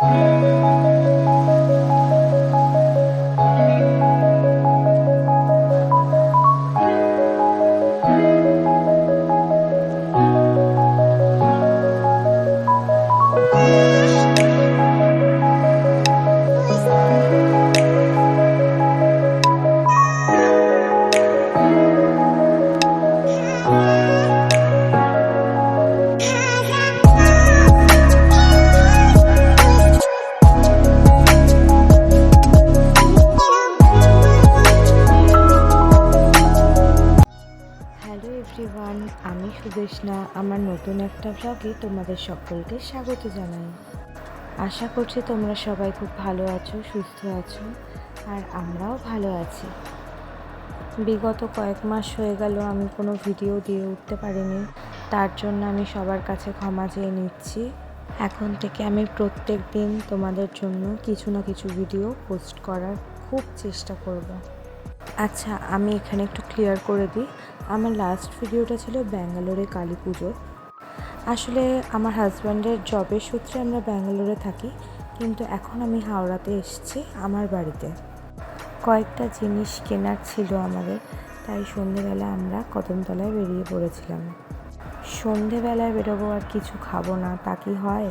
Thank you. Sudeshna আমার নতুন একটা ব্লগে তোমাদের সকলকে স্বাগত জানাই। আশা করছি তোমরা সবাই খুব ভালো আছো, সুস্থ আছো, আর আমরাও ভালো আছি। বিগত কয়েক মাস হয়ে গেল, আমি কোনো ভিডিও দিয়ে উঠতে পারিনি। তার জন্য আমি সবার কাছে ক্ষমা চেয়ে নিচ্ছি। এখন থেকে আমি প্রত্যেক দিন তোমাদের জন্য কিছু না কিছু ভিডিও পোস্ট করার খুব চেষ্টা করব। আচ্ছা আমি এখানে একটু ক্লিয়ার করে দিই। আমার লাস্ট ভিডিওটা ছিল ব্যাঙ্গালোরে কালী পুজোর। আসলে আমার হাজব্যান্ডের জবের সূত্রে আমরা ব্যাঙ্গালোরে থাকি, কিন্তু এখন আমি হাওড়াতে এসেছি আমার বাড়িতে। কয়েকটা জিনিস কেনার ছিল আমাদের, তাই সন্ধেবেলা আমরা কদমতলায় বেরিয়ে পড়েছিলাম। সন্ধেবেলায় বেরোবো আর কিছু খাব না, তা কি হয়?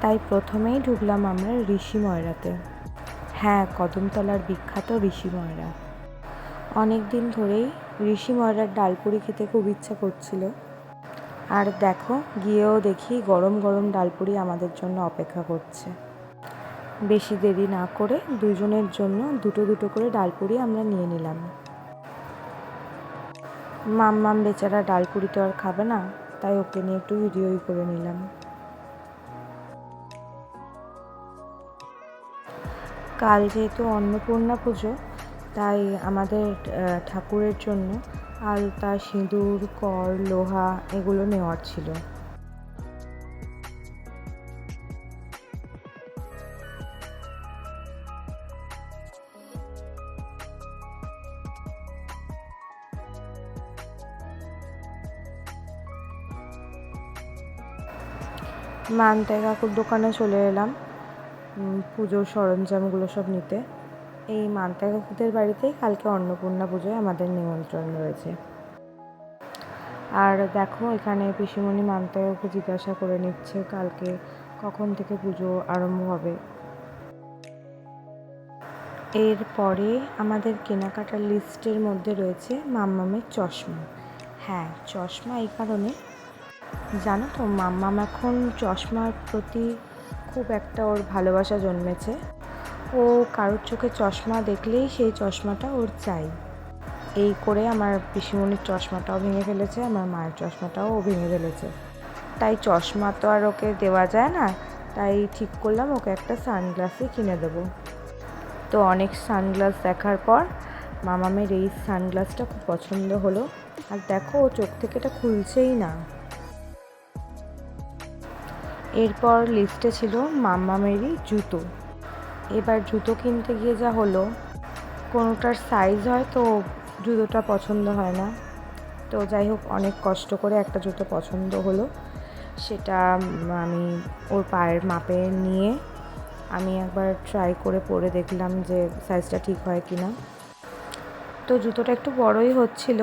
তাই প্রথমেই ঢুকলাম আমরা ঋষি ময়রাতে। হ্যাঁ কদমতলার বিখ্যাত ঋষি ময়রা। অনেক দিন ধরেই ঋষি ময়রার ডালপুরি খেতে খুব ইচ্ছা করছিল। আর দেখো, গিয়েও দেখি গরম গরম ডালপুরি আমাদের জন্য অপেক্ষা করছে। বেশি দেরি না করে দুজনের জন্য দুটো দুটো করে ডালপুরি আমরা নিয়ে নিলাম। মাম মাম বেচারা ডালপুরি তো আর খাবে না, তাই ওকে নিয়ে একটু ভিডিওই করে নিলাম। কাল যেহেতু অন্নপূর্ণা পুজো তাই আমাদের ঠাকুরের জন্য আলতা সিঁদুর, কর, লোহা এগুলো নেওয়ার ছিল। মানতে কাকুর দোকানে চলে এলাম পুজোর সরঞ্জামগুলো সব নিতে। এই মান্তা কাকুদের বাড়িতেই কালকে অন্নপূর্ণা পুজোয় আমাদের নিমন্ত্রণ রয়েছে। আর দেখো, এখানে পিসিমণি মান্তা জিজ্ঞাসা করে নিচ্ছে কালকে কখন থেকে পুজো আরম্ভ হবে। এরপরে আমাদের কেনাকাটার লিস্টের মধ্যে রয়েছে মাম্মামের চশমা। হ্যাঁ চশমা এই কারণে। জানো তো, মাম্মাম এখন চশমার প্রতি খুব একটা ওর ভালোবাসা জন্মেছে। ও কারোর চোখে চশমা দেখলেই সেই চশমাটা ওর চাই। এই করে আমার পিসিমণির চশমাটাও ভেঙে ফেলেছে, আমার মায়ের চশমাটাও ও ভেঙে ফেলেছে। তাই চশমা তো আর ওকে দেওয়া যায় না, তাই ঠিক করলাম ওকে একটা সানগ্লাসই কিনে দেবো। তো অনেক সানগ্লাস দেখার পর মামামের এই সানগ্লাসটা খুব পছন্দ হলো, আর দেখো ও চোখ থেকে এটা খুলছেই না। এরপর লিস্টে ছিল মাম্মামেরই জুতো। এবার জুতো কিনতে গিয়ে যা হলো, কোনোটার সাইজ হয় তো জুতোটা পছন্দ হয় না। তো যাই হোক, অনেক কষ্ট করে একটা জুতো পছন্দ হলো। সেটা আমি ওর পায়ের মাপে নিয়ে আমি একবার ট্রাই করে পরে দেখলাম যে সাইজটা ঠিক হয় কি না তো জুতোটা একটু বড়ই হচ্ছিল,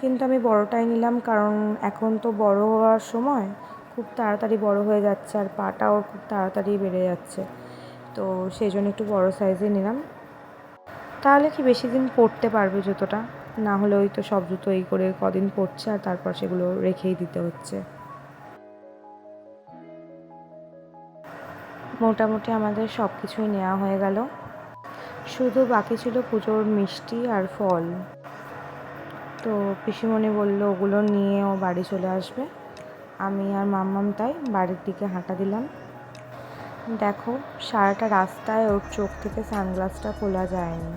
কিন্তু আমি বড়টাই নিলাম কারণ এখন তো বড় হওয়ার সময় খুব তাড়াতাড়ি বড় হয়ে যাচ্ছে আর পাটাও খুব তাড়াতাড়ি বেড়ে যাচ্ছে। তো সেই জন্য একটু বড় সাইজে নিলাম। তাহলে কি বেশি দিন পরতে পারবে জুতোটা? না হলে ওই তো সব জুতো এই করে কদিন পরছে আর তারপর সেগুলো রেখেই দিতে হচ্ছে। মোটামুটি আমাদের সব কিছুই নেওয়া হয়ে গেল। শুধু বাকি ছিল পুজোর মিষ্টি আর ফল। তো পিসিমণি বলল, ওগুলো নিয়ে ও বাড়ি চলে আসবে। আমি আর মাম্মাম তাই বাড়ির দিকে হাঁটা দিলাম। দেখো, সারাটা রাস্তায় ওর চোখ থেকে সানগ্লাসটা খোলা যায়নি।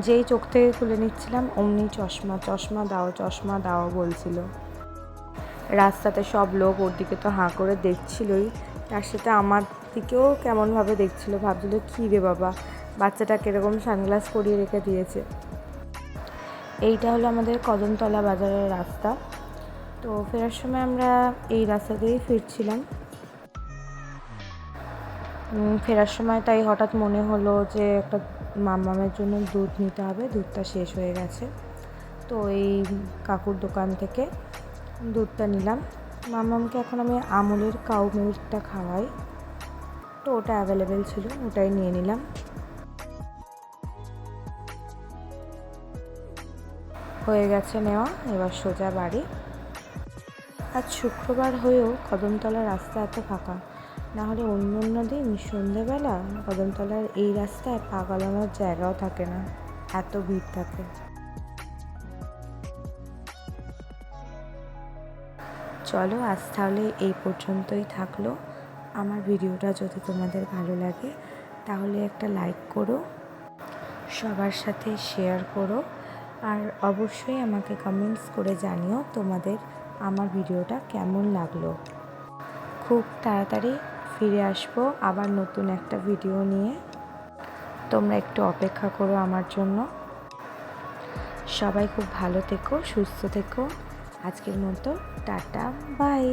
যেই চোখ থেকে খুলে নিচ্ছিলাম, অমনি চশমা চশমা দাও চশমা দাও বলছিল। রাস্তাতে সব লোক ওর দিকে তো হাঁ করে দেখছিলই তার সাথে আমার দিকেও কেমনভাবে দেখছিল, ভাবছিল, কী রে বাবা, বাচ্চাটা কীরকম সানগ্লাস পরিয়ে রেখে দিয়েছে? এইটা হলো আমাদের কদমতলা বাজারের রাস্তা। তো ফেরার সময় আমরা এই রাস্তা দিয়েই ফিরছিলাম। ফেরার সময় তাই হঠাৎ মনে হলো যে একটা মামামের জন্য দুধ নিতে হবে, দুধটা শেষ হয়ে গেছে। তো এই কাকুর দোকান থেকে দুধটা নিলাম। মামামকে এখন আমি আমুলের কাউ মিল্কটা খাওয়াই। তো ওটা অ্যাভেলেবেল ছিল, ওটাই নিয়ে নিলাম। হয়ে গেছে নেওয়া, এবার সোজা বাড়ি। আজ শুক্রবার হয়েও কদমতলা রাস্তা এত ফাঁকা। না হলে অন্য অন্য দিন সন্ধেবেলা কদমতলার এই রাস্তায় পা গলানোর জায়গাও থাকে না, এত ভিড় থাকে। চলো আজ তাহলে এই পর্যন্তই থাকল। আমার ভিডিওটা যদি তোমাদের ভালো লাগে, তাহলে একটা লাইক করো, সবার সাথে শেয়ার করো, আর অবশ্যই আমাকে কমেন্টস করে জানিও তোমাদের আমার ভিডিওটা কেমন লাগল। খুব তাড়াতাড়ি ফিরে আসব আবার নতুন একটা ভিডিও নিয়ে। তোমরা একটু অপেক্ষা করো আমার জন্য। সবাই খুব ভালো থেকো, সুস্থ থেকো। আজকের মতো টাটা, বাই।